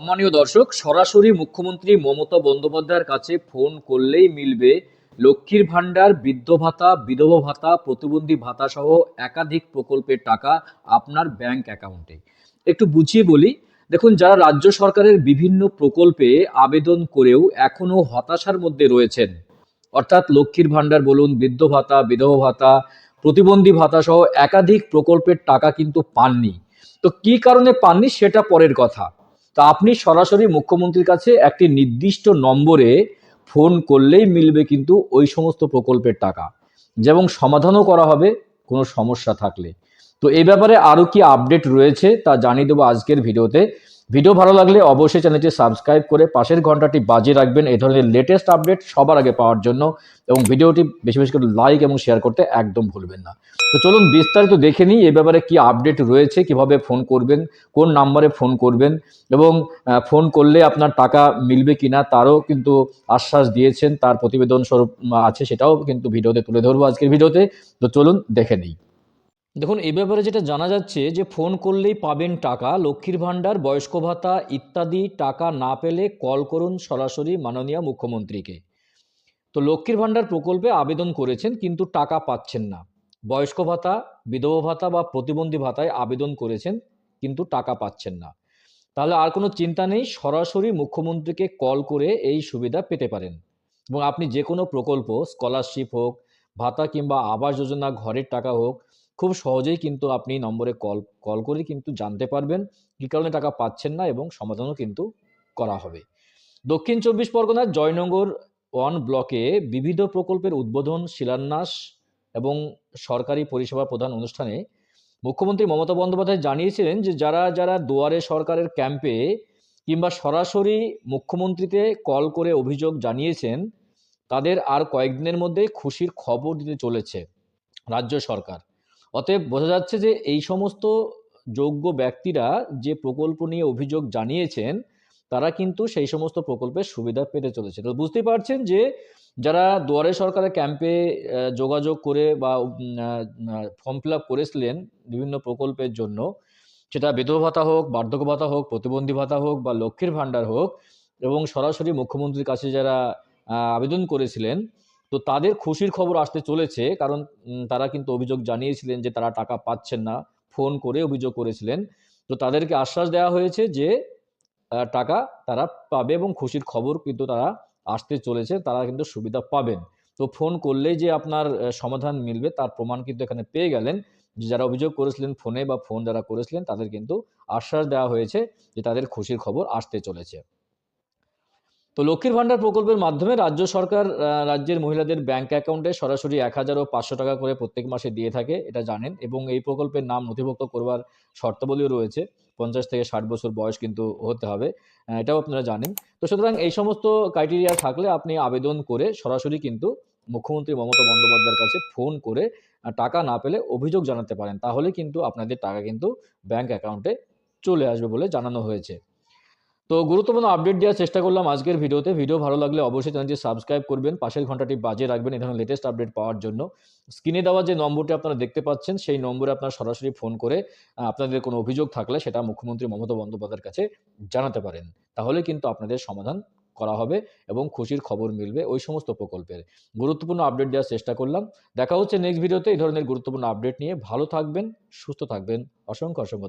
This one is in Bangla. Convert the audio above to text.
সম্মানীয় দর্শক, সরাসরি মুখ্যমন্ত্রী মমতা বন্দ্যোপাধ্যায়ের কাছে ফোন করলেই মিলবে লক্ষ্মীর ভাণ্ডার, বৃদ্ধ ভাতা, বিধবা ভাতা, প্রতিবন্ধী ভাতা সহ একাধিক প্রকল্পের টাকা আপনার ব্যাংক অ্যাকাউন্টে। একটু বুঝিয়ে বলি, দেখুন, যারা রাজ্য সরকারের বিভিন্ন প্রকল্পে আবেদন করেও এখনও হতাশার মধ্যে রয়েছেন, অর্থাৎ লক্ষ্মীর ভাণ্ডার বলুন, বৃদ্ধ ভাতা, বিধবা ভাতা, প্রতিবন্ধী ভাতা সহ একাধিক প্রকল্পের টাকা কিন্তু পাননি। তো কি কারণে পাননি সেটা পরের কথা। তা আপনি সরাসরি মুখ্যমন্ত্রীর কাছে একটি নির্দিষ্ট নম্বরে ফোন করলেই মিলবে কিন্তু ওই সমস্ত প্রকল্পের টাকা। যেমন সমাধানও করা হবে, কোনো সমস্যা থাকলে। তো এ ব্যাপারে আরও কি আপডেট রয়েছে তা জানিয়ে দেবো আজকের ভিডিওতে। ভিডিও ভালো লাগলে অবশ্যই চ্যানেলটি সাবস্ক্রাইব করে পাশের ঘন্টাটি বাজিয়ে রাখবেন। এই ধরনের লেটেস্ট আপডেট সবার আগে পাওয়ার জন্য এবং ভিডিওটি বেশি বেশি করে লাইক এবং শেয়ার করতে একদম ভুলবেন না। তো চলুন বিস্তারিত দেখে নিই এ ব্যাপারে কি আপডেট রয়েছে, কীভাবে ফোন করবেন, কোন নাম্বারে ফোন করবেন এবং ফোন করলে আপনার টাকা মিলবে কিনা তারও কিন্তু আশ্বাস দিয়েছেন, তার প্রতিবেদন স্বরূপ আছে সেটাও কিন্তু ভিডিওতে তুলে ধরবো আজকের ভিডিওতে। তো চলুন দেখে নিই। দেখুন এই ব্যাপারে যেটা জানা যাচ্ছে যে ফোন করলেই পাবেন টাকা, লক্ষ্মীর ভাণ্ডার, বয়স্ক ভাতা ইত্যাদি টাকা না পেলে কল করুন সরাসরি মাননীয় মুখ্যমন্ত্রীকে। তো লক্ষ্মীর ভাণ্ডার প্রকল্পে আবেদন করেছেন কিন্তু টাকা পাচ্ছেন না। বয়স্ক ভাতা, বিধবা ভাতা বা প্রতিবন্ধী ভাতায় আবেদন করেছেন কিন্তু টাকা পাচ্ছেন না। তাহলে আর কোনো চিন্তা নেই, সরাসরি মুখ্যমন্ত্রীকে কল করে এই সুবিধা পেতে পারেন। এবং আপনি যে কোনো প্রকল্প, স্কলারশিপ হোক, ভাতা কিংবা আবাস যোজনা, ঘরের টাকা হোক খুব সহজেই কিন্তু আপনি নম্বরে কল কল করে কিন্তু জানতে পারবেন কী কারণে টাকা পাচ্ছেন না এবং সমাধানও কিন্তু করা হবে। দক্ষিণ চব্বিশ পরগনার জয়নগর ওয়ান ব্লকে বিবিধ প্রকল্পের উদ্বোধন, শিলান্যাস এবং সরকারি পরিষেবা প্রদান অনুষ্ঠানে মুখ্যমন্ত্রী মমতা বন্দ্যোপাধ্যায় জানিয়েছিলেন যে যারা যারা দুয়ারে সরকারের ক্যাম্পে কিংবা সরাসরি মুখ্যমন্ত্রীতে কল করে অভিযোগ জানিয়েছেন, তাদের আর কয়েকদিনের মধ্যে খুশির খবর দিতে চলেছে রাজ্য সরকার। অতএব বোঝা যাচ্ছে যে এই সমস্ত যোগ্য ব্যক্তিরা যে প্রকল্প নিয়ে অভিযোগ জানিয়েছেন, তারা কিন্তু সেই সমস্ত প্রকল্পের সুবিধা পেতে চলেছে। তো বুঝতেই পারছেন যে যারা দুয়ারে সরকারের ক্যাম্পে যোগাযোগ করে বা ফর্ম ফিল আপ করেছিলেন বিভিন্ন প্রকল্পের জন্য, সেটা বিধবা ভাতা হোক, বার্ধক্য ভাতা হোক, প্রতিবন্ধী ভাতা হোক বা লক্ষ্মীর ভাণ্ডার হোক এবং সরাসরি মুখ্যমন্ত্রীর কাছে যারা আবেদন করেছিলেন তো তাদের খুশির খবর আসতে চলেছে, কারণ তারা কিন্তু অভিযোগ জানিয়েছিলেন যে তারা টাকা পাচ্ছেন না। ফোন করে অভিযোগ করেছিলেন। তো তাদেরকে আশ্বাস দেওয়া হয়েছে যে টাকা তারা পাবে এবং খুশির খবর কিন্তু তারা আসতে চলেছে, তারা কিন্তু সুবিধা পাবেন। তো ফোন করলেই যে আপনার সমাধান মিলবে, তার প্রমাণ কিন্তু এখানে পেয়ে গেলেন। যারা অভিযোগ করেছিলেন ফোনে বা ফোন যারা করেছিলেন, তাদের কিন্তু আশ্বাস দেওয়া হয়েছে যে তাদের খুশির খবর আসতে চলেছে। তো লক্ষ্মীর ভাণ্ডার প্রকল্পের মাধ্যমে রাজ্য সরকার রাজ্যের মহিলাদের ব্যাংক অ্যাকাউন্টে সরাসরি এক হাজার ও পাঁচশো টাকা করে প্রত্যেক মাসে দিয়ে থাকে, এটা জানেন। এবং এই প্রকল্পের নাম নথিভুক্ত করবার শর্তাবলীও রয়েছে। পঞ্চাশ থেকে ষাট বছর বয়স কিন্তু হতে হবে এটাও আপনারা জানেন। তো সুতরাং এই সমস্ত ক্রাইটেরিয়া থাকলে আপনি আবেদন করে সরাসরি কিন্তু মুখ্যমন্ত্রী মমতা বন্দ্যোপাধ্যায়ের কাছে ফোন করে টাকা না পেলে অভিযোগ জানাতে পারেন। তাহলে কিন্তু আপনাদের টাকা কিন্তু ব্যাংক অ্যাকাউন্টে চলে আসবে বলে জানানো হয়েছে। তো গুরুত্বপূর্ণ আপডেট দেওয়ার চেষ্টা করলাম আজকের ভিডিওতে। ভিডিও ভালো লাগলে অবশ্যই চ্যানেলটি সাবস্ক্রাইব করবেন। পাশের ঘন্টাটি বাজে রাখবেন এখানে লেটেস্ট আপডেট পাওয়ার জন্য। স্ক্রিনে দেওয়া যে নম্বরটি আপনারা দেখতে পাচ্ছেন, সেই নম্বরে আপনারা সরাসরি ফোন করে আপনাদের কোনো অভিযোগ থাকলে সেটা মুখ্যমন্ত্রী মমতা বন্দ্যোপাধ্যায়ের কাছে জানাতে পারেন। তাহলে কিন্তু আপনাদের সমাধান করা হবে এবং খুশির খবর মিলবে ওই সমস্ত প্রকল্পের। গুরুত্বপূর্ণ আপডেট দেওয়ার চেষ্টা করলাম। দেখা হচ্ছে নেক্সট ভিডিওতে এই ধরনের গুরুত্বপূর্ণ আপডেট নিয়ে ভালো থাকবেন, সুস্থ থাকবেন। অসংখ্য অসংখ্য.